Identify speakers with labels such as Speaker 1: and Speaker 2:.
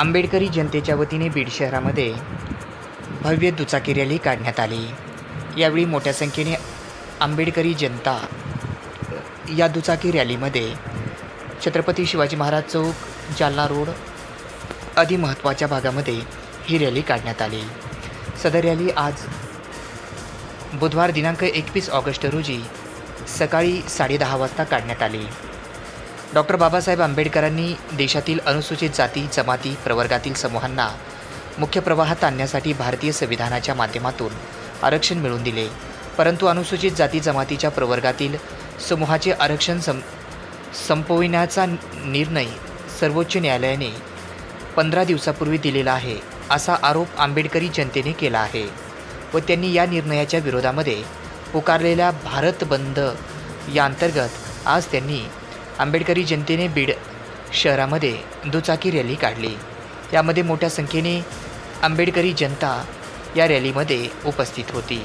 Speaker 1: आंबेडकरी जनतेच्या वतीने बीड शहरामध्ये भव्य दुचाकी रॅली काढण्यात आली. यावेळी मोठ्या संख्येने आंबेडकरी जनता या दुचाकी रॅलीमध्ये छत्रपती शिवाजी महाराज चौक जालना रोड आदी महत्त्वाच्या भागामध्ये ही रॅली काढण्यात आली. सदर रॅली आज बुधवार दिनांक एकवीस ऑगस्ट रोजी सकाळी साडेदहा वाजता काढण्यात आली. डॉक्टर बाबासाहेब आंबेडकरांनी देशातील अनुसूचित जाती जमाती प्रवर्गातील समूहांना मुख्य प्रवाहात आणण्यासाठी भारतीय संविधानाच्या माध्यमातून आरक्षण मिळवून दिले. परंतु अनुसूचित जाती जमातीच्या प्रवर्गातील समूहाचे आरक्षण सं संपविण्याचा निर्णय सर्वोच्च न्यायालयाने पंधरा दिवसापूर्वी दिलेला आहे असा आरोप आंबेडकरी जनतेने केला आहे व त्यांनी या निर्णयाच्या विरोधामध्ये पुकारलेल्या भारत बंद या अंतर्गत आज त्यांनी आंबेडकरी जनतेने बीड शहरामध्ये दुचाकी रॅली काढली. यामध्ये मोठ्या संख्येने आंबेडकरी जनता या रॅलीमध्ये उपस्थित होती.